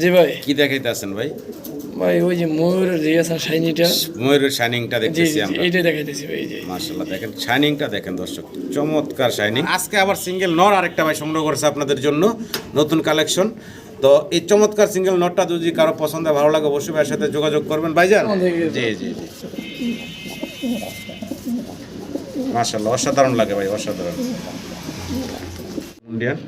জি ভাই। কি দেখাইতে আছেন ভাই? ভাই ওই যে ময়ূরের যে আছে শাইনিটা। ময়ূরের শাইনিংটা দেখতেছি আমরা। এইটাই দেখাইতেছি ভাই যে। মাশাল্লাহ দেখেন শাইনিংটা দেখেন দর্শক চমৎকার শাইনিং। আজকে আবার সিঙ্গেল নর আরেকটা ভাই সংগ্রহ করেছে আপনাদের জন্য নতুন কালেকশন। তো এই চমৎকার সিঙ্গেল নটটা যদি কারও পছন্দ হয়, ভালো লাগে অবশ্যই ভাইয়ের সাথে যোগাযোগ করবেন। ভাইজান? জি জি জি। মাশাল্লাহ অসাধারণ লাগে ভাই অসাধারণ। ইন্ডিয়ান?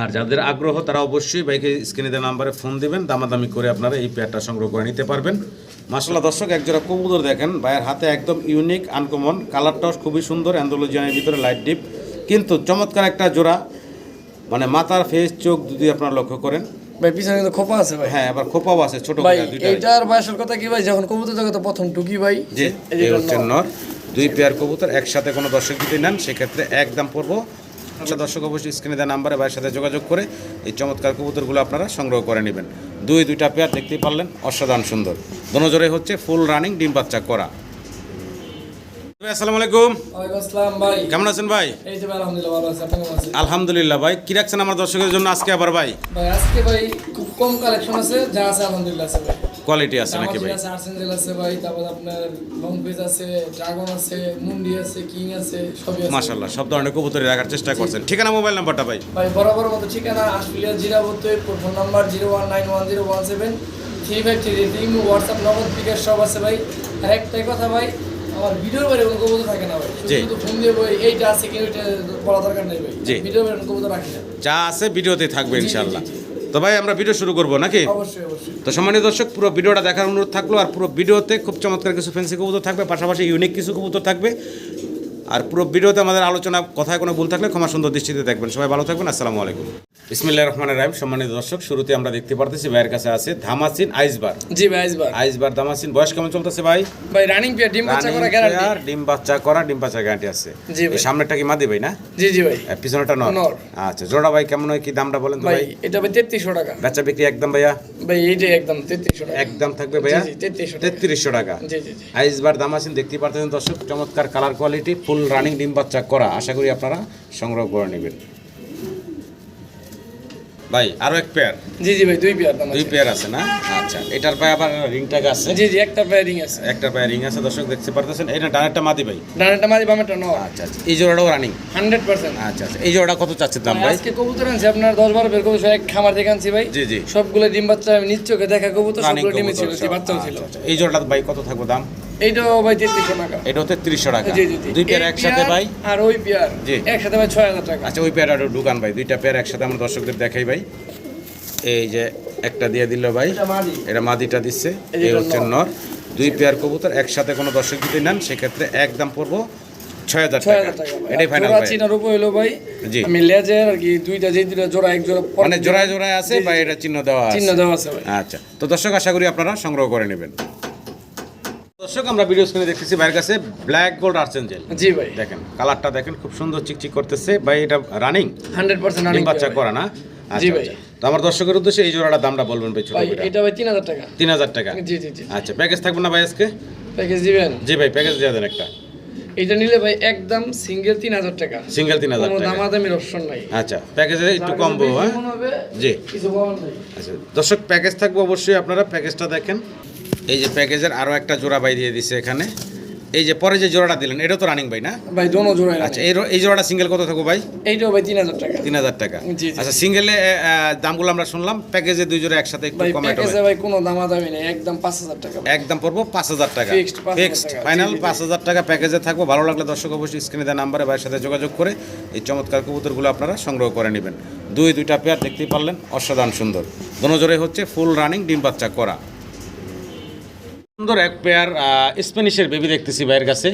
আর যাদের আগ্রহ তারা অবশ্যই বাইকে স্ক্রিনে দেওয়া নাম্বারে ফোন দিবেন দামাদামি করে আপনারা এই পেয়ারটা সংগ্রহ করে নিতে পারবেন। মাসাল্লাহ দর্শক একজোড়া কবুতর দেখেন ভাইয়ের হাতে একদম ইউনিক আনকমন কালারটাও খুবই সুন্দর অ্যান্ডোলজিয়ানের ভিতরে লাইট ডিপ কিন্তু চমৎকার একটা জোড়া মানে মাথার ফেস চোখ যদি আপনারা লক্ষ্য করেন। ভাই পিছনে কিন্তু খোপা আছে ভাই। হ্যাঁ আবার খোপাও আছে ছোট ভাই এইটার বয়সের কথা কি ভাই? যখন কবুতর জগতে প্রথম টুকি ভাই। যে হচ্ছে নর। দুই পেয়ার কবুতর একসাথে কোনো দর্শক যদি নেন সেক্ষেত্রে একদম পড়ব। দর্শক অবশ্যই স্ক্রিনে দেওয়া নাম্বারে ভাইয়ের সাথে যোগাযোগ করে এই চমৎকার কবুতরগুলো আপনারা সংগ্রহ করে নেবেন। দুই, দুইটা পেয়ার দেখতেই পারলেন, অসাধারণ সুন্দর। দোনো জোরে হচ্ছে ফুল রানিং ডিম বাচ্চা করা। আসসালামু আলাইকুম। আসসালাম ভাই। কেমন আছেন ভাই? এই যে আলহামদুলিল্লাহ ভালো আছে আপনি কেমন আছেন? আলহামদুলিল্লাহ ভাই কি রাখছেন আমার জন্য আজকে আবার ভাই? ভাই আজকে ভাই খুব কম কালেকশন আছে যা আছে আলহামদুলিল্লাহ আছে ভাই। কোয়ালিটি আছে নাকি ভাই? আছে আর্সেঞ্জেল আছে ভাই তারপর আপনার আছে ড্রাগন আছে মুন্ডি আছে কিং আছে সবই আছে। সব ধরনের কবুতরই রাখার চেষ্টা করছেন। ঠিকানা মোবাইল নাম্বারটা ভাই? ভাই বরাবর মতো ঠিকানা Ashulia জিরাবতই phone number three five three three WhatsApp Nagad bKash সব আছে ভাই। আর একটাই কথা ভাই আমার ভিডিওর বাইরে কোনো কবুতর থাকে না ভাই। শুধু ফোন দিয়ে ভাই এইটা আছে কি ওইটা বলা দরকার নেই ভাই। ভিডিওর বাইরে কোনো কবুতর রাখি না। যা আছে ভিডিওতে থাকবে ইনশাল্লাহ তো ভাই আমরা ভিডিও শুরু করব নাকি? তো সম্মানীয় দর্শক পুরো ভিডিওটা দেখার অনুরোধ থাকল আর পুরো ভিডিওতে খুব চমৎকার কিছু ফ্যান্সি কবুতর থাকবে পাশাপাশি ইউনিক কিছু কবুতর থাকবে। আর পুরো ভিডিওতে আমাদের আলোচনা কথায় কোনো ভুল থাকলে ক্ষমা সুন্দর দৃষ্টিতে দেখবেন। সবাই ভালো থাকবেন আসসালামু আলাইকুম। ইসমিল্লাহ রহমান রাহিম। সম্মানিত দর্শক শুরুতে আমরা দেখতে পারতেছি ভাইয়ের কাছে আছে ধামাসিন আইসবার জি ভাই আসবার আইসবার ধামাসিন বয়স কেমন চলতেছে ভাই? ভাই রানিং পিয়ার ডিম বাচ্চা করা গ্যারান্টি ডিম বাচ্চা করা ডিম বাচ্চা গ্যারান্টি আছে। জি ভাই। এই সামনেরটা কি মাদি ভাই না? জি জি ভাই। পিছনেরটা নর। আচ্ছা জোড়া ভাই কেমন হয় কি দামটা বলেন তো ভাই এটা ভাই তেত্রিশশো টাকা। বেচা বিক্রি একদম ভাইয়া? ভাই এইটাই একদম তেত্রিশশো টাকা। একদম থাকবে ভাইয়া? জি, জি, 3300 টাকা। তেত্রিশশো টাকা। জি জি আইসবার আছেন দেখতে পারতেছেন দর্শক চমৎকার কালার কোয়ালিটি ফুল রানিং ডিম বাচ্চা করা আশা করি আপনারা সংগ্রহ করে নেবেন। ভাই আরও এক পেয়ার জি জি ভাই দুই পেয়ার দাম দুই পেয়ার আছে না? আচ্ছা এটার পায়ে আবার রিং ট্যাগ আছে? জি জি একটা পেয়ারিং আছে। একটা পায়ে রিং আছে দর্শক দেখতে পারতেছেন। এটা ডানেরটা মাদি ভাই? ডানেরটা মারি বামেরটা ন আচ্ছা আচ্ছা এই জোড়াটাও রানিং হান্ড্রেড পার্সেন্ট। আচ্ছা আচ্ছা এই জোড়াটা কত চাচ্ছে দাম ভাই আজকে কবুতর আনছি আপনার দশ বারো বের কবুতর এক খামার থেকে আনছি ভাই। জি জি। সবগুলো ডিম বাচ্চা আমি নিজ চোখে দেখা কবুতর সবগুলো ডিমে ছিল বাচ্চাও ছিল। আচ্ছা, এই জোড়াটা ভাই কত থাকবে দাম? এইটাও ভাই তেত্রিশশো টাকা। এটা হচ্ছে তিরিশশো টাকা। জি জি দুই পেয়ার একসাথে ভাই? আর ওই পেয়ার জি। একসাথে ভাই ছয় হাজার টাকা। আচ্ছা ওই পেয়ারটা একটু ঢুকান ভাই। দুইটা পেয়ার একসাথে আমরা দর্শকদের দেখাই ভাই। এই যে একটা দিয়ে দিল ভাই। এটা মাদিটা দিচ্ছে। এই হচ্ছে নর। দুই পেয়ার কবুতর একসাথে কোনো দর্শক যদি নেন সেক্ষেত্রে একদম পড়ব ছয় হাজার ছয় টাকা। হাজার টাকা। ভাই। এটাই ফাইনাল ভাই চিনার উপর হলো ভাই জি। আমি লেজের আর কি দুইটা যে দুইটা জোড়া এক জোড়া পর- মানে জোড়ায় জোড়ায় আছে বা এটা চিহ্ন দেওয়া আছে? চিহ্ন দেওয়া আছে আচ্ছা। তো দর্শক আশা করি আপনারা সংগ্রহ করে নেবেন। দর্শক আমরা ভিডিও স্ক্রিনে দেখতেছি ভাইয়ের কাছে ব্ল্যাক গোল্ড আর্সেঞ্জেল জি ভাই। দেখেন কালারটা দেখেন খুব সুন্দর চিকচিক করতেছে। ভাই এটা রানিং হান্ড্রেড পার্সেন্ট ডিম বাচ্চা করা না? জি ভাই। আচ্ছা। তো আমার দর্শকের উদ্দেশ্যে এই জোড়াটা দামটা বলবেন ভাই ছোট ভাই এটা ভাই তিন হাজার টাকা। তিন হাজার টাকা? জি জি জি। আচ্ছা প্যাকেজ থাকবে না ভাই আজকে? প্যাকেজ দিবেন? জি ভাই প্যাকেজ দিয়ে দেন একটা। এটা নিলে ভাই একদম সিঙ্গেল তিন হাজার টাকা। সিঙ্গেল তিন হাজার কোনো টাকা। দামাদামির অপশন নাই। আচ্ছা প্যাকেজে একটু কমবো হ্যাঁ? হবে জি। কিছু আচ্ছা দর্শক প্যাকেজ থাকবে অবশ্যই আপনারা প্যাকেজটা দেখেন। এই যে প্যাকেজের আরও একটা জোড়া বাই দিয়ে দিছে এখানে। এই যে পরে যে জোড়াটা দিলেন এটা তো রানিং ভাই না? ভাই দোনো জোড়ায় আচ্ছা এই এই জোড়াটা সিঙ্গেল কত থাকবে ভাই? এইটাও ভাই তিন হাজার টাকা। তিন হাজার টাকা। আচ্ছা সিঙ্গেলে দামগুলো আমরা শুনলাম প্যাকেজে দুই জোড়া একসাথে একটু ভাই কমে প্যাকেজে ভাই কোনো দামাদামি নেই একদম পাঁচ হাজার টাকা। একদম পড়ব পাঁচ হাজার টাকা। Fixed, 5,000 fixed final. পাঁচ হাজার টাকা প্যাকেজে থাকব। ভালো লাগলে দর্শক অবশ্যই স্ক্রিনে দেওয়া নাম্বারে ভাইয়ের সাথে যোগাযোগ করে এই চমৎকার কবুতরগুলো আপনারা সংগ্রহ করে নেবেন। দুই দুইটা পেয়ার দেখতেই পারলেন অসাধারণ সুন্দর। দোনোজোরে হচ্ছে ফুল রানিং ডিম বাচ্চা করা। সুন্দর এক পেয়ার স্প্যানিশের বেবি দেখতেছি ভাইয়ের কাছে।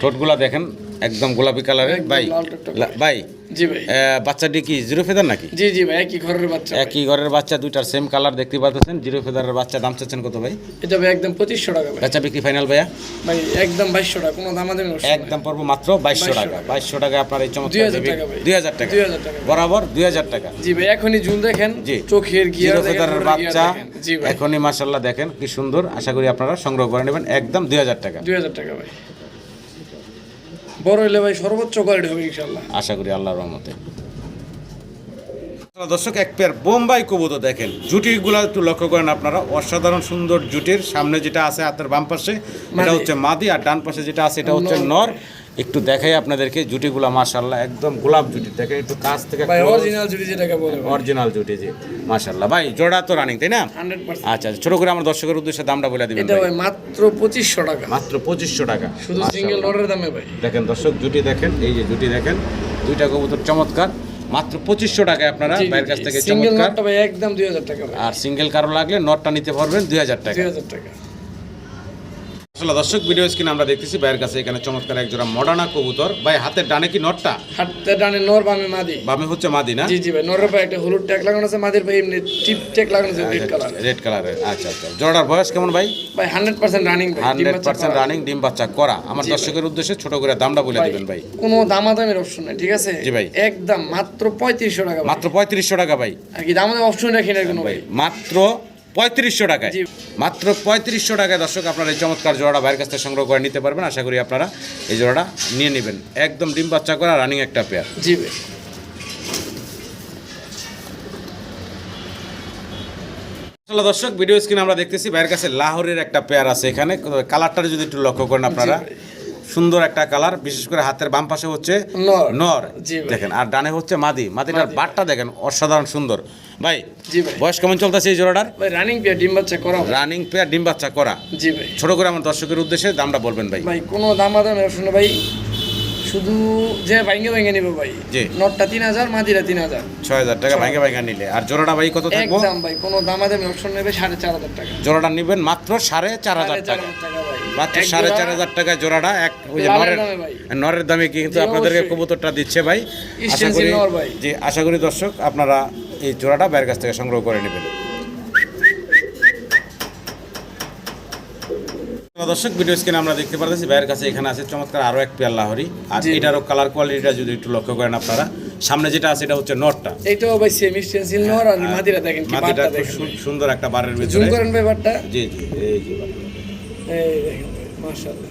ঠোঁটগুলা দেখেন একদম গোলাপি কালারের বাই ভাই ভাই জি ভাই। বাচ্চাটি কি জিরো ফেদার নাকি? জি জি ভাই একই ঘরের বাচ্চা। একই ঘরের বাচ্চা দুইটার সেম কালার দেখতে পাচ্ছেন। জিরো ফেদারের বাচ্চা দাম চাচ্ছেন কত ভাই? এটা ভাই একদম পঁচিশশো টাকা ভাই। বাচ্চা বিক্রি ফাইনাল ভাইয়া? ভাই একদম বাইশশো টাকা কোনো অপশন নাই। একদম পড়ব মাত্র বাইশশো টাকা। বাইশশো টাকা আপনার এই চমৎকার 2000 বেবি টাকা দুই হাজার টাকা। 2000 টাকা। বরাবর দুই হাজার টাকা। জি ভাই এখনই জুন দেখেন। জি। চোখের গিয়ার জিরো ফেদারের বাচ্চা। জি ভাই। এখনই মাসাল্লাহ দেখেন কি সুন্দর। আশা করি আপনারা সংগ্রহ করে নেবেন। একদম দুই হাজার টাকা। দুই হাজার টাকা ভাই। বড় হইলে ভাই সর্বোচ্চ কোয়ালিটি হবে ইনশাল্লাহ আশা করি আল্লাহর রহমতে। দর্শক এক পেয়ার বোম্বাই কবুতর দেখেন। জুটিগুলো একটু লক্ষ্য করেন আপনারা। অসাধারণ সুন্দর জুটির সামনে যেটা আছে হাতের বাম পাশে এটা হচ্ছে মাদি আর ডান পাশে যেটা আছে এটা হচ্ছে নর। একটু দেখাই আপনাদেরকে জুটিগুলো মাশাল্লাহ একদম গোলাপ জুটি। দেখেন একটু কাছ থেকে অরিজিনাল জুড়ি যেটাকে বলে অরিজিনাল জুটি জি মাশাল্লাহ ভাই জোড়া তো রানিং তাই না? আচ্ছা ছোট করে আমার দর্শকের উদ্দেশ্যে দামটা বলে দিবেন এটা ভাই। মাত্র পঁচিশশো টাকা। মাত্র পঁচিশশো টাকা। শুধু সিঙ্গেল নরের দামে ভাই। দেখেন দর্শক জুটি দেখেন এই যে জুটি দেখেন দুইটা কবুতর চমৎকার। মাত্র পঁচিশশো টাকায় আপনারা ভাইয়ের কাছ থেকে চমৎকার। একদম দুই হাজার টাকা আর সিঙ্গেল কারও লাগলে নটটা নিতে পারবেন দুই হাজার টাকা। দুই হাজার টাকা। আসলে দর্শক ভিডিও স্ক্রিন আমরা দেখতেছি ভাইয়ের কাছে এখানে চমৎকার এক জোড়া মডার্না কবুতর। ভাই হাতের ডানে কি নটটা? হাতে ডানে নর বামে মাদি। বামে হচ্ছে মাদি না? জি জি ভাই নরের ভাই একটা হলুদ ট্যাগ লাগানো আছে মাদির ভাই এমনি টিপ ট্যাগ লাগানো আছে রেড কালার রেড কালারের আচ্ছা আচ্ছা। জোড়ার বয়স কেমন ভাই? ভাই হান্ড্রেড পার্সেন্ট রানিং ভাই ডিম হান্ড্রেড বাচ্চা পার্সেন্ট করা। রানিং ডিম বাচ্চা করা। আমার দর্শকের উদ্দেশ্যে ছোট করে দামটা বলে দিবেন ভাই। কোনো দামাদামের অপশন নাই ঠিক আছে? জি ভাই। একদম মাত্র পঁয়ত্রিশশো টাকা মাত্র পঁয়ত্রিশশো টাকা ভাই। আর কি দামাদাম অপশন রাখি না কোনো ভাই মাত্র পঁয়ত্রিশশো টাকায়। মাত্র পঁয়ত্রিশশো টাকায় দর্শক আপনারা এই চমৎকার জোড়াটা বাইরের কাছ থেকে সংগ্রহ করে নিতে পারবেন। আশা করি আপনারা এই জোড়াটা নিয়ে নেবেন। একদম ডিম বাচ্চা করা রানিং একটা পেয়ার জি। আসলে দর্শক ভিডিও স্ক্রিন আমরা দেখতেছি বাইরের কাছে লাহোরের একটা পেয়ার আছে এখানে। কালারটা যদি একটু লক্ষ্য করেন আপনারা সুন্দর একটা কালার বিশেষ করে হাতের বাম পাশে হচ্ছে নর। দেখেন আর ডানে হচ্ছে মাদি। মাদিটার মাদি। বাটটা দেখেন অসাধারণ সুন্দর। ভাই জি ভাই। বয়স কেমন চলতেছে এই জোড়াটার? ভাই রানিং পেয়ার ডিম বাচ্চা করা রানিং পেয়ার ডিম বাচ্চা করা। জি ভাই। ছোট করে আমার দর্শকের উদ্দেশ্যে দামটা বলবেন ভাই। ভাই কোনো দামাদামের অপশন নাই ভাই শুধু যে ভাঙ্গে ভাঙ্গে নিবে ভাই। জি। নটটা তিন হাজার মাদিরা তিন হাজার। ছয় হাজার টাকা ভাঙে ভাঙে নিলে। আর জোড়াটা ভাই কত থাকব? একদম ভাই কোনো দামাদামের অপশন নেবে সাড়ে চার হাজার টাকা। জোড়াটা নেবেন মাত্র সাড়ে চার হাজার টাকা। মাত্র সাড়ে চার হাজার টাকায় জোড়াটা। এক ওই যে নরের। নরের দামে কিন্তু আপনাদেরকে কবুতরটা দিচ্ছে ভাই। আশা করি জি আশা করি দর্শক আপনারা এই জোড়াটা বাইরের কাছ থেকে সংগ্রহ করে নেবেন। দর্শক ভিডিও স্ক্রিনে আমরা দেখতে পারতেছি ভাইয়ের কাছে এখানে আছে চমৎকার আরও এক পেয়ার লাহরি। আর এটারও কালার কোয়ালিটিটা যদি একটু লক্ষ্য করেন আপনারা সামনে যেটা আছে এটা হচ্ছে নটটা। এইটাও ভাই সেম স্টেন্সিল নর আর মাদিরা দেখেন কি বারটা খুব সুন্দর একটা বারের ভিতরে। জুম করেন ভাই বারটা। জি জি এই জি এই দেখেন মাশাআল্লাহ।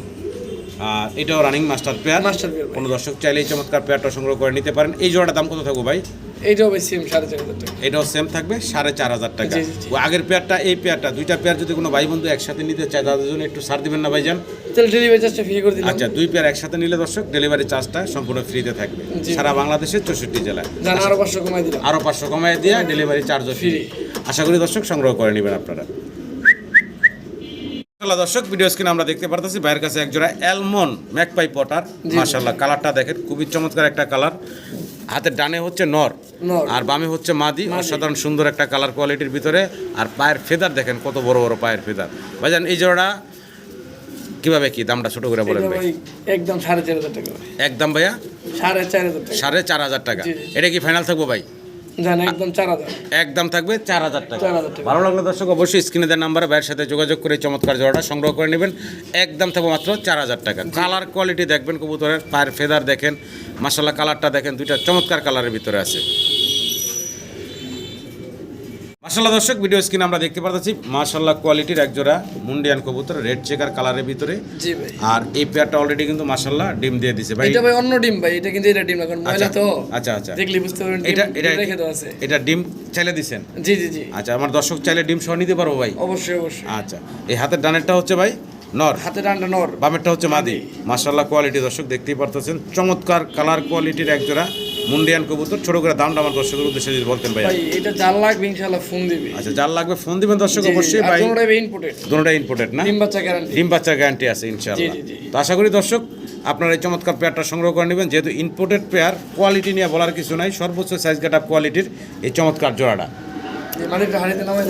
আর এটাও running master pair master pair কোনো দর্শক চাইলে এই চমৎকার পেয়ারটা সংগ্রহ করে নিতে পারেন। এই জোড়াটার দাম কত থাকব ভাই? ভাই সেম সাড়ে চার হাজার টাকা। এটাও সেম থাকবে সাড়ে চার হাজার টাকা। ও আগের পেয়ারটা এই পেয়ারটা দুইটা পেয়ার যদি কোনো ভাই বন্ধু একসাথে নিতে চায় তাদের জন্য একটু ছাড় দিবেন না ভাইজান? তাহলে ডেলিভারি চার্জটা ফ্রি করে দিলাম। আচ্ছা দুই পেয়ার একসাথে নিলে দর্শক ডেলিভারি চার্জটা সম্পূর্ণ ফ্রিতে থাকবে। সারা বাংলাদেশের চৌষট্টি জেলায়। আরও পাঁচশো কমাই দিলাম। আরও পাঁচশো দিয়ে ডেলিভারি চার্জও ফ্রি আশা করি দর্শক সংগ্রহ করে নেবেন আপনারা। দর্শক ভিডিও স্ক্রিনে আমরা দেখতে পারতেছি ভাইয়ের কাছে একজোড়া অ্যালমন ম্যাকপাই পটার মাশাল্লাহ কালারটা দেখেন খুবই চমৎকার একটা কালার হাতের ডানে হচ্ছে নর। আর বামে হচ্ছে মাদি। অসাধারণ সুন্দর একটা কালার কোয়ালিটির ভিতরে। আর পায়ের ফেদার দেখেন কত বড় বড় পায়ের ফেদার। ভাইজান এই জোড়া কীভাবে কি? দামটা ছোট করে বলেন ভাই। একদম সাড়ে চার হাজার টাকা। একদম ভাইয়া? সাড়ে চার হাজার টাকা। সাড়ে চার হাজার টাকা। এটা কি ফাইনাল থাকব ভাই? একদম থাকবে চার হাজার টাকা। ভালো লাগলে দর্শক অবশ্যই স্ক্রিনে দেওয়ার নাম্বারে ভাইয়ের সাথে যোগাযোগ করে চমৎকার জোড়াটা সংগ্রহ করে নেবেন। একদম থাকবে মাত্র চার হাজার টাকা। কালার কোয়ালিটি দেখবেন কবুতরের পায়ের ফেদার দেখেন। মাসাল্লাহ কালারটা দেখেন দুইটা চমৎকার কালারের ভিতরে আছে। মাসাল্লাহ দর্শক ভিডিও স্ক্রিনে আমরা দেখতে পাচ্ছি মাসাল্লাহ কোয়ালিটির এক জোড়া মুন্ডিয়ান কবুতর রেড চেকার কালারের ভিতরে। আর এই পেয়ারটা অলরেডি কিন্তু মাসাল্লাহ ডিম দিয়ে দিছে ভাই। এটা ভাই অন্য ডিম ভাই এটা কিন্তু এটা ডিম না কারণ ময়লা তো। আচ্ছা আচ্ছা। দেখলি বুঝতে পারবেন এটা এটা রেখে দেওয়া আছে। এটা ডিম চাইলে দিছেন? জি জি জি। আচ্ছা আমার দর্শক চাইলে ডিম সহ নিতে পারব ভাই। অবশ্যই অবশ্যই। আচ্ছা এই হাতের ডানেরটা হচ্ছে ভাই নর। হাতে ডান্ডা নর। বামেরটা হচ্ছে মাদি। মাশাল্লাহ কোয়ালিটি দর্শক দেখতেই পারতেছেন। চমৎকার কালার কোয়ালিটির এক জোড়া মুন্ডিয়ান কবুতর। ছোট করে দামটা আমার দর্শকের উদ্দেশ্যে যদি বলতেন ভাই এটা জাল লাগবে ইনশাআল্লাহ ফোন দিবে। আচ্ছা যার লাগবে ফোন দিবেন দর্শক অবশ্যই ভাই। ইনপুটেড দুটোটা ইম্পোর্টেড না? ডিম বাচ্চা গ্যারান্টি ডিম বাচ্চার গ্যারান্টি আছে ইনশাআল্লাহ। জি। তো আশা করি দর্শক আপনারা এই চমৎকার পেয়ারটা সংগ্রহ করে নেবেন। যেহেতু ইম্পোর্টেড পেয়ার কোয়ালিটি নিয়ে বলার কিছু নাই। সর্বোচ্চ সাইজ গেট কোয়ালিটির এই চমৎকার জোড়াটা।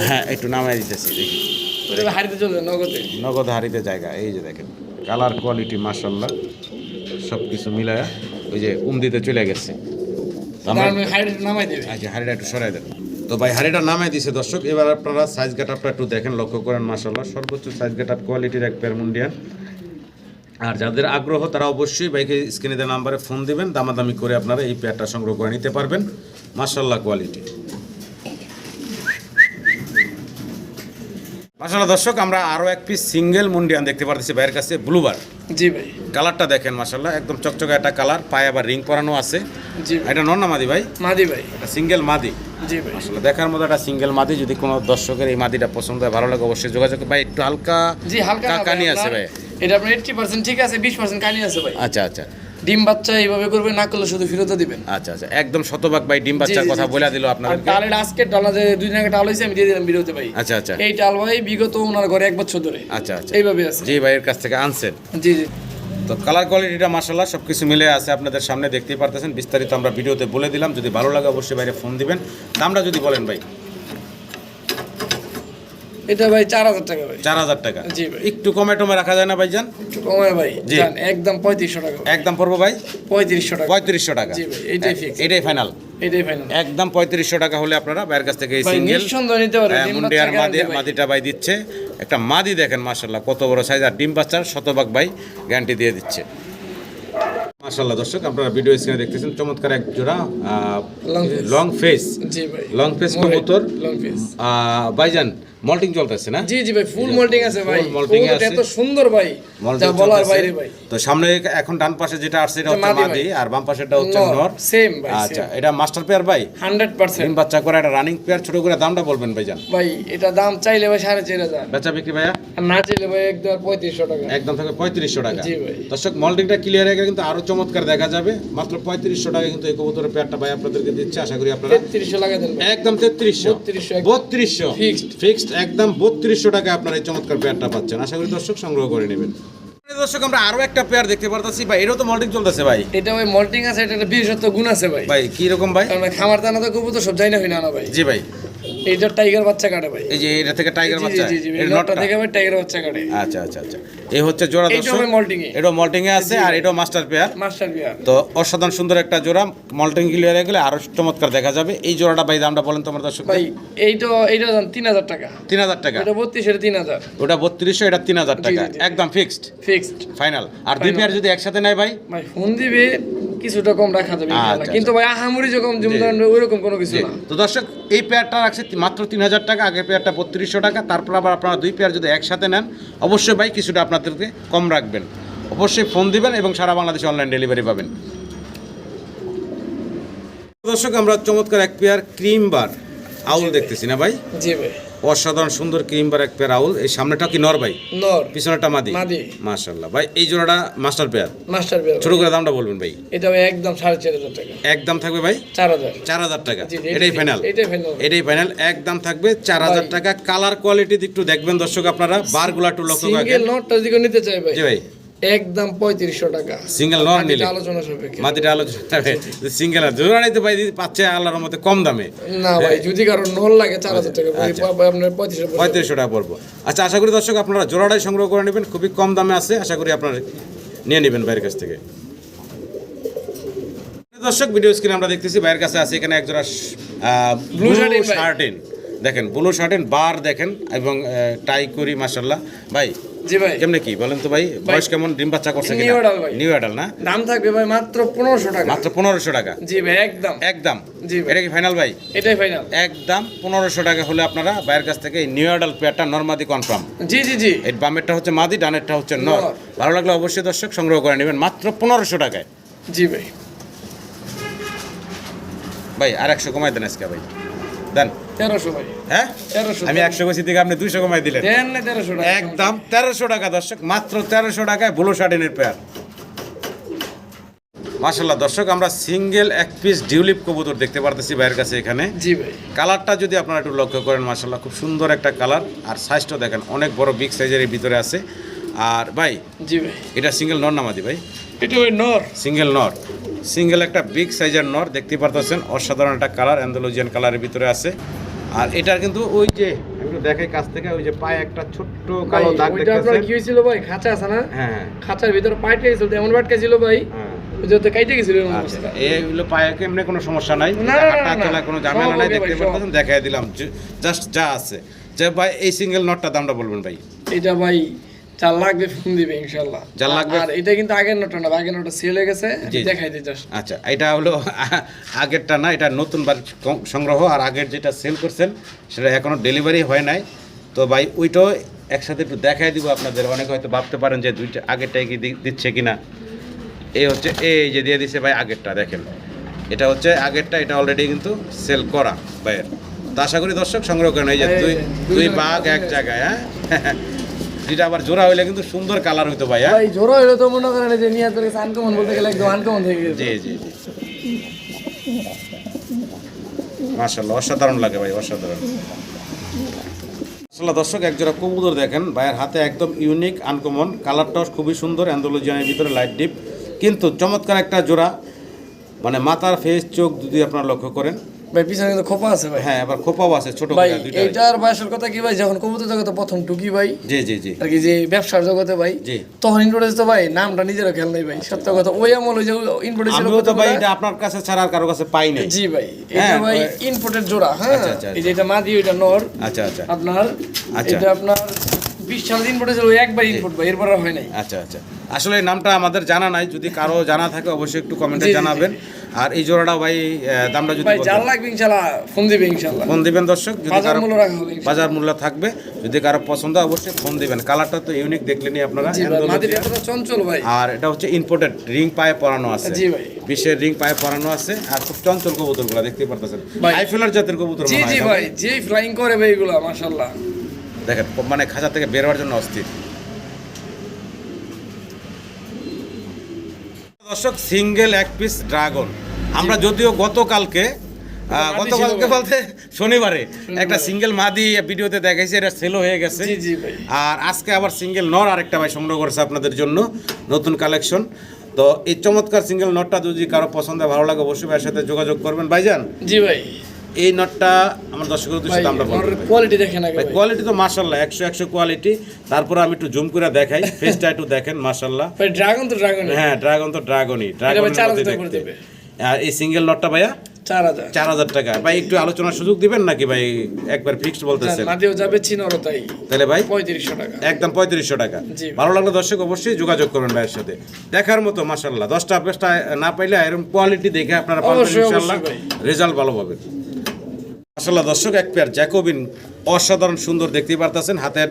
হ্যাঁ একটু নামাই দিতেছি দেখি। হাড়িতে চলে নগদে। নগদ হারিতে জায়গা এই যে দেখেন। কালার কোয়ালিটি মার্শাল্লাহ সব কিছু মিলায়া ওই যে উম দিতে চলে গেছে। আচ্ছা হাড়িটা একটু সরাই দেন। তো ভাই হাড়িটা নামাই দিছে দর্শক। এবার আপনারা সাইজ গেট আপটা একটু দেখেন লক্ষ্য করেন মার্শাল্লাহ সর্বোচ্চ সাইজ গেট আপ কোয়ালিটির এক পেয়ার মুন্ডিয়ান। আর যাদের আগ্রহ তারা অবশ্যই বাইকে স্ক্রিনে দেওয়া নাম্বারে ফোন দিবেন। দামাদামি করে আপনারা এই পেয়ারটা সংগ্রহ করে নিতে পারবেন। মার্শাল্লাহ কোয়ালিটি মার্শাল্লাহ দর্শক আমরা আরও এক পিস সিঙ্গেল মুন্ডিয়ান দেখতে পারতেছি ভাইয়ের কাছে ব্লুবার জি ভাই। কালারটা দেখেন মাসাল্লাহ একদম চকচকে একটা কালার পায়ে আবার রিং পরানো আছে। জি এটা নর না মাদি ভাই? মাদি ভাই। এটা সিঙ্গেল মাদি। জি ভাই। আসলে দেখার মতো একটা সিঙ্গেল মাদি যদি কোনো দর্শকের এই মাদিটা পছন্দ হয় ভালো লাগে অবশ্যই যোগাযোগ ভাই একটু হালকা জি হালকা কানি আছে ভাই। এটা আপনার এইটটি পার্সেন্ট ঠিক আছে বিশ পার্সেন্ট কানি আছে ভাই। আচ্ছা আচ্ছা। ডিম বাচ্চা এইভাবে করবে না করলে শুধু ফেরত দিবেন। আচ্ছা আচ্ছা একদম শতভাগ ভাই ডিম বাচ্চার কথা বলে দিল আর আপনাদেরকে টালের আজকে ডালা যে দুই দিন আগে টাল হয়েছে আমি দিয়ে দিলাম বিরোধী ভাই। আচ্ছা আচ্ছা। এই টাল ভাই বিগত ওনার ঘরে এক বছর ধরে। আচ্ছা আচ্ছা। এইভাবে আছে। জি ভাইয়ের কাছ থেকে আনছেন। জি জি। তো কালার কোয়ালিটিটা মাসাল্লাহ সব কিছু মিলে আছে আপনাদের সামনে দেখতেই পারতেছেন। বিস্তারিত আমরা ভিডিওতে বলে দিলাম। যদি ভালো লাগে অবশ্যই বাইরে ফোন দিবেন। দামটা যদি বলেন ভাই। এটা ভাই চার হাজার টাকা ভাই। চার হাজার টাকা। জি ভাই। একটু কমে টমে রাখা যায় না ভাইজান একটু কমায় ভাই। জান, একদম পঁয়ত্রিশশো টাকা একদম পড়ব ভাই? পঁয়ত্রিশশো টাকা। পঁয়ত্রিশশো টাকা। জি ভাই। এটাই ফাইনাল এটাই ফাইনাল একদম পঁয়ত্রিশশো টাকা হলে আপনারা বাইরের কাছ থেকে এই ভাই সিঙ্গেল নিতে পারবে মুন্ডিয়ার মাদি মাদিটা ভাই দিচ্ছে। একটা মাদি দেখেন মাশাল্লাহ কত বড় সাইজ আর ডিম বাচ্চার শতভাগ ভাই গ্যারান্টি দিয়ে দিচ্ছে। মাশাল্লাহ দর্শক আপনারা ভিডিও স্ক্রিনে দেখতেছেন চমৎকার এক জোড়া লং ফেস লং ফেস কবুতর। ভাইজান মল্টিং চলতেছে না? জি জি ভাই ফুল মোল্ডিং আছে ভাই। Molting আছে। এত সুন্দর ভাই যা বলার বাইরে ভাই। তো সামনে এখন ডান পাশে যেটা আসছে এটা এটা হচ্ছে মাদি আর বাম হচ্ছে নর সেম ভাই আচ্ছা এটা মাস্টার পেয়ার ভাই? হান্ড্রেড পার্সেন্ট ডিম বাচ্চা করে একটা রানিং পেয়ার ছোট করে দামটা বলবেন ভাইজান। ভাই এটা দাম চাইলে ভাই সাড়ে চার হাজার। বেচা বিক্রি ভাইয়া? আর না চাইলে ভাই একদম পঁয়ত্রিশশো টাকা। একদম থাকবে পঁয়ত্রিশশো টাকা। জি ভাই। দর্শক মল্টিংটা ক্লিয়ার হয়ে কিন্তু আরও চমৎকার দেখা যাবে। মাত্র পঁয়ত্রিশশো টাকা কিন্তু এই কবুতরের পেয়ারটা ভাই আপনাদেরকে দিচ্ছে। আশা করি আপনারা তেত্রিশশো লাগাই দেন একদম তেত্রিশশো। 3200 বত্রিশশো। Fixed। ফিক্সড একদম বত্রিশশো টাকা আপনার এই চমৎকার পেয়ারটা পাচ্ছেন। আশা করি দর্শক সংগ্রহ করে নেবেন। দর্শক আমরা আরও একটা পেয়ার দেখতে পারতেছি। ভাই এটাও তো মল্টিং চলতেছে ভাই। এটা ভাই মল্টিং আছে এটা একটা বিশেষত্ব গুণ আছে ভাই। ভাই কি রকম ভাই খামার দানা তো কবুতর সব জানি না না না ভাই। জি ভাই। এইটা টাইগার বাচ্চা কাটে ভাই। এই যে এটা থেকে টাইগার বাচ্চা? জি এর নটটা? থেকে ভাই টাইগার বাচ্চা কাটে। আচ্ছা আচ্ছা আচ্ছা। এই হচ্ছে জোড়া দর্শক। হবে molting এ। এটা মল্টিং এ আছে আর এটাও মাস্টার পেয়ার মাস্টার বিয়ার তো অসাধারণ সুন্দর একটা জোড়া। মল্টিং ক্লিয়ার গেলে আরও চমৎকার দেখা যাবে। এই জোড়াটা ভাই দামটা বলেন তোমার দর্শক ভাই এইটা এইটা দাম তিন হাজার টাকা। তিন হাজার টাকা। এটা বত্রিশ এটা তিন হাজার। ওটা বত্রিশশো এটা তিন হাজার টাকা। জি, জি। একদম ফিক্সড ফিক্সড ফাইনাল আর দুই পেয়ার যদি একসাথে নেয় ভাই? ভাই ফোন দিবে কিছুটা কম রাখা যাবে আচ্ছা, কিন্তু ভাই আহামরি যখন ওইরকম কোনো কিছু না। তো দর্শক এই পেয়ারটা রাখছে মাত্র তিন হাজার টাকা আগের পেয়ারটা বত্রিশশো টাকা তারপর আবার আপনারা দুই পেয়ার যদি একসাথে নেন অবশ্যই ভাই কিছুটা আপনাদেরকে কম রাখবেন। অবশ্যই ফোন দিবেন এবং সারা বাংলাদেশে অনলাইন ডেলিভারি পাবেন। দর্শক আমরা চমৎকার এক পেয়ার ক্রিম বার আউল দেখতেছি না ভাই? জি ভাই। অসাধারণ সুন্দর ক্রিম বার এক পেয়ার আউল এই সামনেটা কি নর ভাই? নর। পিছনেটা মাদি? মাদি। মাশাল্লাহ ভাই এই জোড়াটা মাস্টার পেয়ার মাস্টার বিয়ার ছোট করে দামটা বলবেন ভাই। এটা ভাই একদম সাড়ে চার হাজার টাকা। একদম থাকবে ভাই? চার হাজার। চার হাজার টাকা। জি, জি, এটাই ফাইনাল এটাই ফাইনাল এটাই ফাইনাল একদম থাকবে চার হাজার ভাই। টাকা। কালার কোয়ালিটি একটু দেখবেন দর্শক আপনারা। বারগুলা একটু লক্ষ্য রাখেন। নটটা যদি নিতে চাই ভাই। জি ভাই। একদম পঁয়ত্রিশশো টাকা। সিঙ্গেল নিলে? আলোচনা সাপেক্ষে। মাটিটা আলোচনা সিঙ্গেল আর জোড়া নিতে ভাই পাচ্ছে আল্লাহর মধ্যে কম দামে। না ভাই যদি কারও নল লাগে চার হাজার টাকা আচ্ছা। আপনার পঁয়ত্রিশশো পঁয়ত্রিশশো টাকা পড়ব। আচ্ছা আশা করি দর্শক আপনারা জোড়াটাই সংগ্রহ করে নেবেন খুবই কম দামে আছে আশা করি আপনারা নিয়ে নেবেন বাইরের কাছ থেকে। দর্শক ভিডিও স্ক্রিনে আমরা দেখতেছি বাইরের কাছে আছে এখানে একজোড়া ব্লু। শার্টিন দেখেন ব্লু শার্টিন বার দেখেন এবং টাই করি মাসাল্লাহ ভাই জি ভাই। কেমনে কি বলেন তো ভাই? বয়স কেমন? ডিম বাচ্চা করছে New adult ভাই। নিউ অ্যাডাল না? দাম থাকবে ভাই মাত্র পনেরোশো টাকা। মাত্র পনেরোশো টাকা? জি ভাই একদম। একদম? জি এটা কি ফাইনাল ভাই? এটাই ফাইনাল একদম পনেরোশো টাকা হলে আপনারা বাইরের কাছ থেকে এই নিউ অ্যাডাল পেয়ারটা নর্মাদি কনফার্ম জি জি জি। এর বামেরটা হচ্ছে মাদি ডানেরটা হচ্ছে নর। নর। ভালো লাগলে অবশ্যই দর্শক সংগ্রহ করে নেবেন মাত্র পনেরোশো টাকায়। জি ভাই। ভাই আর একশো কমাই দেন আজকে ভাই। দেন। তেরোশো হ্যাঁ? তেরোশো আমি একশো বেশি থেকে আপনি দুইশো কমাই দিলেন। তেরোশো একদম তেরোশো টাকা দর্শক। মাত্র তেরোশো টাকায় ব্লু শার্টিনের পেয়ার মাসাল্লাহ দর্শক আমরা সিঙ্গেল এক পিস ডিউলিপ কবুতর দেখতে পারতেছি বাইরের কাছে এখানে। জি ভাই। কালারটা যদি আপনারা একটু লক্ষ্য করেন মাসাল্লাহ খুব সুন্দর একটা কালার। আর সাইজটা দেখেন অনেক বড় বিগ সাইজের ভিতরে আছে। আর ভাই জি ভাই। এটা সিঙ্গেল নর নামাদি ভাই? এটা ওই নর। সিঙ্গেল নর। সিঙ্গেল একটা বিগ সাইজের নর দেখতে পারতেছেন অসাধারণ একটা কালার অ্যান্ডোলজিয়ান কালারের ভিতরে আছে। আর এটার কিন্তু ওই যে একটু দেখাই কাছ থেকে ওই যে পায়ে একটা ছোট্ট কালো দাগ ওইটা আপনার কি হয়েছিল ভাই? খাঁচা আছে না? হ্যাঁ খাঁচার ভিতরে পাইটে গেছিল এমন বাটকা ছিল ভাই। হ্যাঁ। ওই যে কাইটে গেছিল এরকম আচ্ছা অবস্থা। এইগুলো পায়ে এমনি কোনো সমস্যা নাই? হাঁটা চলা কোনো ঝামেলা নাই দেখতে পারতেছেন দেখাই দিলাম। জাস্ট যা আছে। যে ভাই এই সিঙ্গেল নটটা দামটা বলবেন ভাই। এটা ভাই চার লাগবে ফোন দিবে ইনশাল্লাহ যার লাগবে- আর এটা কিন্তু আগের নোটটা না আগের নোটটা সেল হয়ে গেছে। দেখাই দিই জাস্ট আচ্ছা এটা হলো আগেরটা না এটা নতুন বার সংগ্রহ আর আগের যেটা সেল করছেন সেটা এখনও ডেলিভারি হয় নাই। তো ভাই ওইটাও একসাথে একটু দেখাই দিব আপনাদের অনেকে হয়তো ভাবতে পারেন যে দুইটা আগেরটাই কি দিচ্ছে কিনা। এই হচ্ছে এই যে দিয়ে দিছে ভাই আগেরটা দেখেন। এটা হচ্ছে আগেরটা এটা অলরেডি কিন্তু সেল করা ভাইয়ের। তো আশা করি দর্শক সংগ্রহ করেন এই যে দুই দুই বাঘ এক এক জায়গায় হ্যাঁ? যেটা আবার জোড়া হইলে কিন্তু সুন্দর কালার হইতো ভাই হ্যাঁ? ভাই জোরো হইল তো মনে করেন যে নিয়ে তোর আনকমন বলতে গেলে একদম আনকমন থেকে গেছে। জি জি জি। মাশাল্লাহ অসাধারণ লাগে ভাই অসাধারণ। আসলে দর্শক একজোড়া কবুতর দেখেন ভাইয়ের হাতে একদম ইউনিক আনকমন কালারটাও খুবই সুন্দর অ্যান্ডোলজিয়ানের ভিতরে লাইট ডিপ কিন্তু চমৎকার একটা জোড়া মানে মাথার ফেস চোখ যদি আপনারা লক্ষ্য করেন। ভাই পিছনে কিন্তু খোপা আছে ভাই। হ্যাঁ আবার খোপাও আছে ছোট ভাই করে এইটার বয়সের কথা কি ভাই? যখন কবুতর জগতে প্রথম টুকি ভাই জি জি জি। আর কি যে ব্যবসার জগতে ভাই জি। তখন ইনভোটেজ তো ভাই নামটা নিজেরও খেয়াল নাই ভাই সত্য কথা। ওই আমল ওই যে ইনভোটেজ আমিও তো ভাই এটা আপনার কাছে ছাড়া আর কারও কাছে পাই নাই। জি ভাই এটা হ্যাঁ, ভাই ইনপুটের জোড়া হ্যাঁ। আচ্ছা, আচ্ছা, এই যে এটা মাদি ওইটা নর। আচ্ছা আচ্ছা। আপনার আচ্ছা। এটা আপনার বিশ সাল ইনপুট একবার ইনপুট ভাই এরপর হয় নাই। আচ্ছা আচ্ছা। আসলে নামটা আমাদের জানা নাই যদি কারও জানা থাকে অবশ্যই একটু কমেন্টে। জানাবেন। আর এই জোড়াটা ভাই দামটা যদি ভাই বলতেন। জাল লাগবে ইনশাল্লাহ ফোন দিবে ইনশাল্লাহ। ফোন দিবেন দর্শক যদি বাজার কারও মূল্য বাজার থাকবে যদি কারও পছন্দ অবশ্যই ফোন দিবেন। কালারটা তো ইউনিক দেখলেনি আপনারা চঞ্চল ভাই। আর এটা হচ্ছে ইম্পোর্টেড রিং পায়ে পরানো আছে। জি ভাই। বিশের রিং পায়ে পরানো আছে আর খুব চঞ্চল কবুতরগুলো দেখতে পারতেছেন। আইফেলার জাতের কবুতর জি জি ভাই যে ফ্লাইং করে ভাই এগুলা মাশাআল্লাহ। দেখেন মানে খাঁচা থেকে বের হওয়ার জন্য অস্থির। দর্শক সিঙ্গেল এক পিস ড্রাগন। আমরা যদিও গতকালকে গতকালকে বলতে শনিবারে একটা সিঙ্গেল মাদি ভিডিওতে দেখাইছে এটা সেলও হয়ে গেছে। আর আজকে আবার সিঙ্গেল নর আরেকটা ভাই সংগ্রহ করেছে আপনাদের জন্য নতুন কালেকশন তো এই চমৎকার সিঙ্গেল নটটা যদি কারও পছন্দ ভালো লাগে অবশ্যই ভাইয়ের সাথে যোগাযোগ করবেন। ভাইজান? জি ভাই। এই নটটা আমার দর্শকের উদ্দেশ্যে বলবেন কোয়ালিটি দেখেন কোয়ালিটি তো মাশাল্লাহ একশো একশো কোয়ালিটি তারপর আমি একটু জুম করে দেখাই ফেসটা একটু দেখেন মাশাল্লাহ ভাই ড্রাগন তো ড্রাগন হ্যাঁ ড্রাগন তো ড্রাগনই দেখতে। আর এই সিঙ্গেল নটটা ভাইয়া? চার হাজার। টাকা। ভাই একটু আলোচনার সুযোগ দিবেন নাকি ভাই? একবার ফিক্সড বলতেছেন। মাদিও যাবে চিনরও তাই। তাহলে ভাই? পঁয়ত্রিশশো টাকা। একদম পঁয়ত্রিশশো টাকা। ভালো লাগলে দর্শক অবশ্যই যোগাযোগ করবেন ভাইয়ের সাথে। দেখার মতো মাশাল্লাহ দশটা পেস্টা না পাইলে এরকম কোয়ালিটি দেখে আপনারা পাবেন অবশ্যই, ইনশাল্লাহ রেজাল্ট ভালো পাবেন। মাশাল্লাহ দর্শক এক পেয়ার জ্যাকোবিন অসাধারণ সুন্দর দেখতে পারতেছেন। হাতের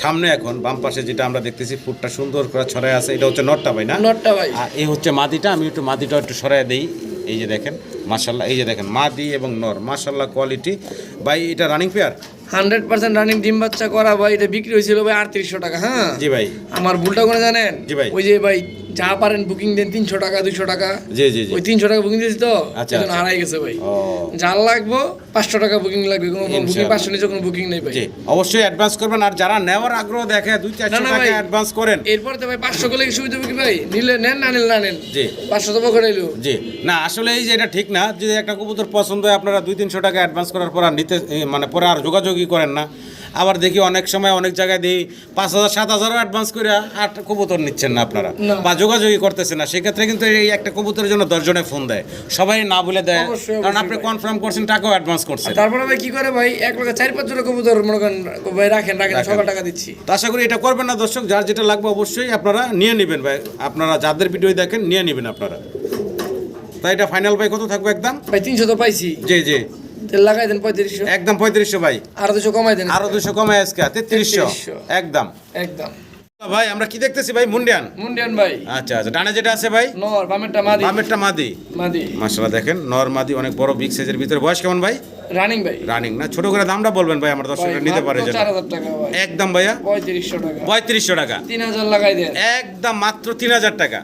সামনে এখন বাম পাশে যেটা আমরা দেখতেছি ফুটটা সুন্দর করে ছড়ায় আছে। এটা হচ্ছে নটটা ভাই না? নটটা ভাই। আর এই হচ্ছে মাদিটা আমি একটু মাদিটা একটু সরাই দেই। এই যে দেখেন মাসাল্লাহ এই যে দেখেন মাদি এবং নর মাসাল্লাহ কোয়ালিটি ভাই এটা running pair hundred percent running ডিম বাচ্চা করা ভাই এটা বিক্রি হয়েছিল ভাই আটত্রিশশো টাকা হ্যাঁ? জি ভাই। আমার ভুলটা করে জানেন? জি ভাই। ওই যে ভাই যা পারেন বুকিং দেন তিনশো টাকা দুইশো টাকা। জি জি ওই তিনশো টাকা বুকিং দিয়েছি তো আচ্ছা, আচ্ছা। হারাই গেছে ভাই। যার লাগবো পাঁচশো টাকা বুকিং লাগবে কোনো বুকিং পাঁচশো নিচে কোনো বুকিং নেই ভাই। অবশ্যই অ্যাডভান্স করবেন আর যারা নেওয়ার আগ্রহ দেখে দুই না, চারশো টাকা অ্যাডভান্স করেন। এরপরে তো ভাই পাঁচশো করলে কি সুবিধা হবে কি ভাই? নিলে নেন না নিলে না নেন? জি। পাঁচশো তো এলো জি। না আসলে এই যে এটা ঠিক না যদি একটা কবুতর পছন্দ হয় আপনারা দুই তিনশো টাকা অ্যাডভান্স করার পর আর নিতে মানে পরে আর যোগাযোগই করেন না। আবার দেখি অনেক সময় অনেক জায়গায় দিই পাঁচ হাজার সাত হাজারও অ্যাডভান্স করে আর কবুতর নিচ্ছেন না আপনারা বা যোগাযোগই করতেছেন না। সেক্ষেত্রে কিন্তু এই একটা কবুতরের জন্য দশজনে ফোন দেয়। সবাই না বলে দেয়। কারণ আপনি কনফার্ম করছেন টাকাও অ্যাডভান্স করছেন। তারপরে ভাই কি করে ভাই? এক লাখ চার পাঁচ জোড়া কবুতর মনে করেন ভাই রাখেন রাখেন। সকাল টাকা দিচ্ছি। তো আশা করি এটা করবেন না দর্শক যার যেটা লাগবে অবশ্যই আপনারা নিয়ে নেবেন ভাই। আপনারা যাদের ভিডিও দেখেন নিয়ে নেবেন আপনারা। তাই এটা ফাইনাল ভাই কত থাকবে একদম? ভাই তিনশো তো পাইছি। জি জি। লাগাই দেন পঁয়ত্রিশশো। একদম পঁয়ত্রিশশো ভাই। আর দুশো কমাই দেন। আরও দুশো কমাই আজকে তেত্রিশশো। একদম। একদম। ভাই আমরা কি দেখতেছি ভাই? মুন্ডিয়ান? মুন্ডিয়ান ভাই। আচ্ছা আচ্ছা। ডানে যেটা আছে ভাই? নর বামেরটা মাদি। বামেরটা মাদি। মাদি। মাশাআল্লাহ দেখেন নর মাদি অনেক বড় বিগ সাইজের ভিতরে। বয়স কেমন ভাই? রানিং ভাই। রানিং না ছোট করে দামটা বলবেন ভাই আমার দর্শকরা নিতে পারে যেন। চার হাজার টাকা ভাই। একদম ভাইয়া? পঁয়ত্রিশশো টাকা। লাগাই দেন। একদম মাত্র তিন হাজার টাকা।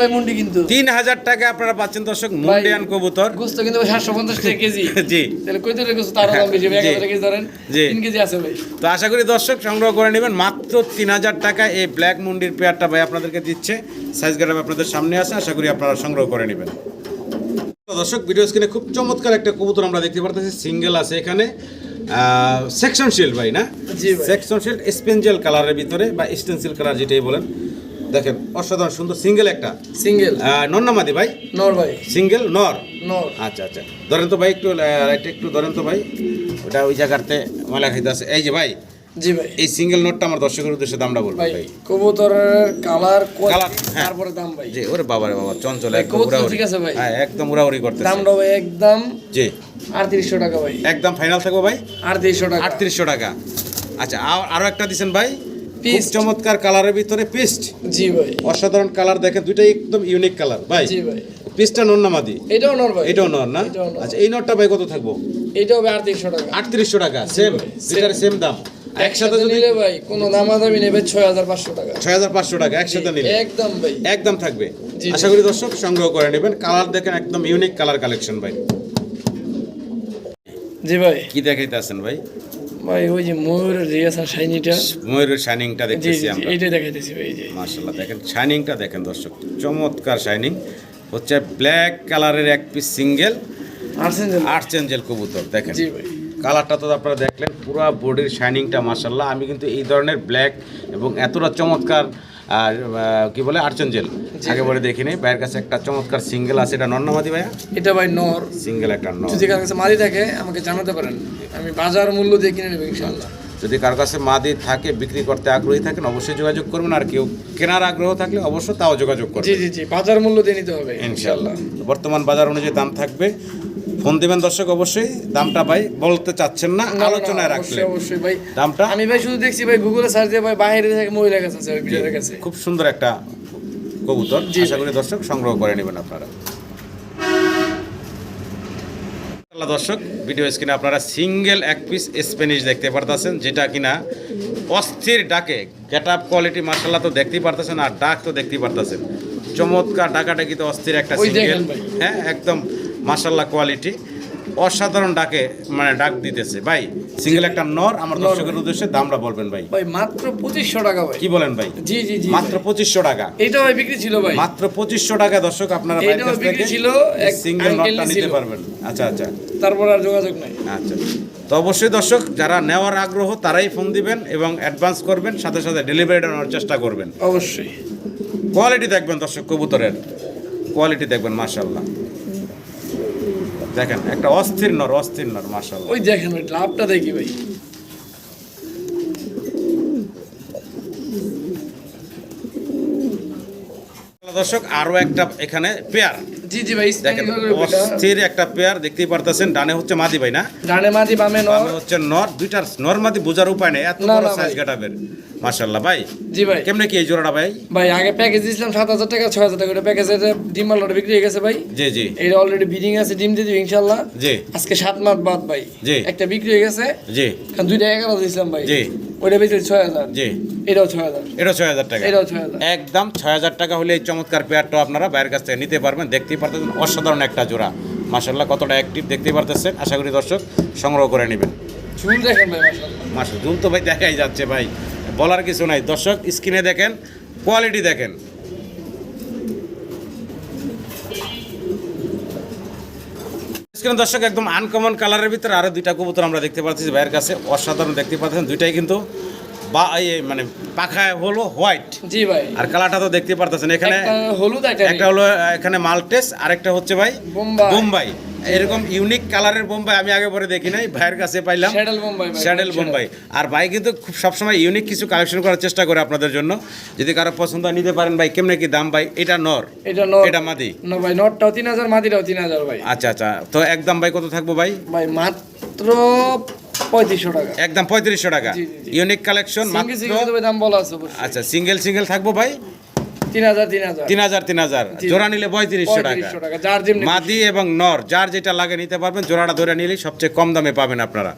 ভাই মুন্ডি কিন্তু। তিন হাজার টাকা আপনারা পাচ্ছেন দর্শক মুন্ডিয়ান কবুতর। গোস্ত কিন্তু সাতশো পঞ্চাশ টাকা কেজি। জি। তাহলে কই ধরে গোস্ত? তারও দাম বেশি ভাই, এক জি। হাজার কেজি ধরেন। জি। কেজি আছে ভাই। তো আশা করি দর্শক সংগ্রহ করে নেবেন। মাত্র তিন হাজার টাকা এই ব্ল্যাক মুন্ডির পেয়ারটা ভাই আপনাদেরকে দিচ্ছে। সাইজ গ্রাম আপনাদের সামনে আছে আশা করি আপনারা সংগ্রহ করে নেবেন। দর্শক ভিডিও স্ক্রিনে খুব চমৎকার একটা কবুতর আমরা দেখতে পারতেছি। সিঙ্গেল আছে এখানে। সেকশন শিল্ড ভাই না। সেকশন শিল্ড স্পেঞ্জেল কালারের ভিতরে বা স্টেন্সিল কালার যেটাই বলেন। দেখেন অসাধারণ সুন্দর সিঙ্গেল একটা। সিঙ্গেল নন্নামাদি ভাই? নর ভাই। সিঙ্গেল নর? নর। আচ্ছা আচ্ছা। ধরেন তো ভাই একটু রাইটে একটু ধরেন তো ভাই। ওটা ওই জায়গাতে ময়লা খাইতে আছে। এই যে ভাই জি ভাই। এই সিঙ্গেল নোটটা আমার দর্শকের উদ্দেশ্যে দামটা বলবেন ভাই কবুতরের কালার হ্যাঁ। তারপরে দাম ভাই। জি ওরে বাবারে বাবা চঞ্চল একদম উড়াউড়ি। ঠিক আছে ভাই। হ্যাঁ একদম উড়াউড়ি করতেছে। দামটা ভাই একদম জি। আটত্রিশশো টাকা ভাই। একদম ফাইনাল থাকব ভাই? আটত্রিশশো টাকা। আটত্রিশশো টাকা। আচ্ছা আর- একটা দিছেন ভাই? Paste। চমৎকার কালারের ভিতরে পেস্ট জি ভাই। অসাধারণ কালার দেখেন দুইটাই একদম ইউনিক কালার ভাই। জি ভাই। পিসটা নর না মাদি? এটাও নর ভাই। এটাও নর না? আচ্ছা এই নরটা ভাই কত থাকব? এটাও ভাই আটত্রিশশো টাকা। আটত্রিশশো টাকা সেম দুইটার সেম দাম। একসাথে যদি নিলে ভাই কোনো দামাদামি নেবে ছয় হাজার পাঁচশো টাকা। ছয় হাজার পাঁচশো টাকা একসাথে নিলে। একদম ভাই। একদম থাকবে। আশা করি দর্শক সংগ্রহ করে নেবেন। কালার দেখেন একদম ইউনিক কালার কালেকশন ভাই। জি ভাই। কি দেখাইতে আছেন ভাই? ভাই ওই যে ময়ূরের রিয়াসার শাইনিটা। ময়ূরের শাইনিংটা দেখতেছি আমরা। এইটাই দেখাইতেছি ভাই এই যে। মার্শাল্লাহ দেখেন শাইনিংটা দেখেন দর্শক। চমৎকার শাইনিং। হচ্ছে ব্ল্যাক কালারের এক পিস সিঙ্গেল আর্সেঞ্জেল আর্চেঞ্জেল কবুতর দেখেন। জি ভাই। কালারটা তো আপনারা দেখলেন পুরো বডির শাইনিংটা মার্শাল্লাহ আমি কিন্তু এই ধরনের ব্ল্যাক এবং এতটা চমৎকার আর কি বলে আর্চেঞ্জেল আগে বলে দেখিনি ভাইয়ের কাছে একটা চমৎকার সিঙ্গেল আছে এটা নন্নামাদি ভাইয়া? এটা ভাই নর। সিঙ্গেল একটা ন যদি কার কাছে মাদি থাকে আমাকে জানাতে পারেন। আমি বাজার মূল্য দিয়ে কিনে নেব ইনশাল্লাহ যদি কার কাছে মাদি থাকে বিক্রি করতে আগ্রহী থাকেন অবশ্যই যোগাযোগ করবেন। আর কেউ কেনার আগ্রহ থাকলে অবশ্যই তাও যোগাযোগ জি করবেন। জি জি বাজার মূল্য দিয়ে নিতে হবে। ইনশাল্লাহ বর্তমান বাজার অনুযায়ী দাম থাকবে ফোন দিবেন দর্শক অবশ্যই। দামটা ভাই বলতে চাচ্ছেন না আলোচনায় অবশ্যই, অবশ্যই ভাই। দামটা? আমি ভাই শুধু দেখছি ভাই গুগলে সার্চ দিয়ে ভাই বাইরে থেকে মহিলা কাছে আছে ভিডিওর কাছে। খুব সুন্দর একটা কবুতর। আশা করি দর্শক সংগ্রহ করে নেবেন আপনারা। দর্শক ভিডিও স্ক্রিনে আপনারা সিঙ্গেল এক পিস স্প্যানিশ দেখতে পারতেছেন যেটা কিনা অস্থির ডাকে। গেট আপ কোয়ালিটি মার্শাল্লাহ তো দেখতেই পারতেছেন আর ডাক তো দেখতেই পারতেছেন। চমৎকার ডাকাডাকি তো অস্থির একটা সিঙ্গেল হ্যাঁ একদম মার্শাল্লাহ কোয়ালিটি অসাধারণ ডাকে মানে ডাক দিতেছে। ভাই সিঙ্গেল একটা নর আমার দর্শকের উদ্দেশ্যে দামটা বলবেন ভাই। ভাই মাত্র পঁচিশশো টাকা ভাই। কি বলেন ভাই? জি জি জি। মাত্র পঁচিশশো টাকা। এইটা ভাই বিক্রি ছিল ভাই। মাত্র পঁচিশশো টাকা দর্শক আপনারা বিক্রি ছিল, সিঙ্গেল নটটা নিতে পারবেন। আচ্ছা আচ্ছা। তারপর আর যোগাযোগ নাই। আচ্ছা। তো অবশ্যই দর্শক যারা নেওয়ার আগ্রহ তারাই ফোন দিবেন এবং অ্যাডভান্স করবেন সাথে সাথে ডেলিভারিটা নেওয়ার চেষ্টা করবেন। অবশ্যই। কোয়ালিটি দেখবেন দর্শক কবুতরের। কোয়ালিটি দেখবেন মাশাল্লাহ দেখেন একটা অস্থির নর অস্থির নর মাসাল ওই দেখেন ওই লাভটা দেখি ভাই। দর্শক আরও একটা এখানে পেয়ার। জি জি ভাই দেখেন। অস্থির একটা পেয়ার দেখতেই পারতেছেন ডানে হচ্ছে মাদি ভাই না? ডানে মাঝি বামে নর। বামে হচ্ছে নর দুইটার নর মাদি বোঝার উপায় নেই এত বড় সাইজ ভাই। কাটাবের মাশাল্লাহ ভাই। জি ভাই। কেমনে কি এই জোড়াটা ভাই? ভাই আগে প্যাকেজ সাত হাজার টাকা ছয় হাজার টাকা করে প্যাকেজ ডিম মালটা বিক্রি হয়ে গেছে ভাই। জি জি। এটা অলরেডি বিডিং আছে ডিম দিয়ে দিবি ইনশাল্লাহ জি। আজকে সাত মাস বাদ ভাই। জি। একটা বিক্রি হয়ে গেছে। জি। কারণ দুইটা এগারো দিছিলাম ভাই। জি। ওইটা বেশি ছয় হাজার। জি। এটাও ছয় হাজার। এটা ছয় হাজার টাকা। এটাও ছয় হাজার। একদম ছয় হাজার টাকা হলে এই চমৎকার পেয়ারটা আপনারা বাইরের কাছ থেকে নিতে পারবেন। দেখতেই পারতেছেন অসাধারণ একটা জোড়া। মাসাল্লাহ কতটা অ্যাক্টিভ দেখতেই পারতেছেন। আশা করি দর্শক সংগ্রহ করে নেবেন। চুল দেখেন ভাই মাসাল্লাহ মাসা তো ভাই দেখাই যাচ্ছে ভাই। বলার কিছু নাই। দর্শক স্ক্রিনে দেখেন কোয়ালিটি দেখেন। স্ক্রিনে দর্শক একদম আনকমন কালারের ভিতরে আরও দুইটা কবুতর আমরা দেখতে পাচ্ছি ভাইয়ের কাছে। অসাধারণ দেখতে পাচ্ছেন দুইটাই কিন্তু বা মানে পাখা হলো হোয়াইট জি ভাই। আর কালারটা তো দেখতে পারতেছেন এখানে হলুদ একটা একটা হলো এখানে মালটেস আরেকটা হচ্ছে ভাই বোম্বাই। এরকম ইউনিক কালারের বোম্বাই আমি আগে পরে দেখি নাই ভাইয়ের কাছে পাইলাম। বোম্বাই স্যাডেল বোম্বাই। আর ভাই কিন্তু খুব সবসময় ইউনিক কিছু কালেকশন করার চেষ্টা করে আপনাদের জন্য। যদি কারও পছন্দ হয় নিতে পারেন ভাই। কেমনে কি দাম ভাই? এটা নর। এটা নর। এটা মাদি। না ভাই তিন হাজার মাদিটাও তিন হাজার ভাই। আচ্ছা আচ্ছা। তো একদম ভাই কত থাকব ভাই? ভাই মাত্র পঁয়ত্রিশশো টাকা। একদম পঁয়ত্রিশশো টাকা। ইউনিক কালেকশন মাত্র দাম বলা আছে আচ্ছা সিঙ্গেল সিঙ্গেল থাকব ভাই? তিন হাজার তিন হাজার। জোড়া নিলে পঁয়ত্রিশশো টাকা। মাদি এবং নর যার যেটা লাগে নিতে পারবেন জোড়াটা ধরে নিলে সবচেয়ে কম দামে পাবেন আপনারা।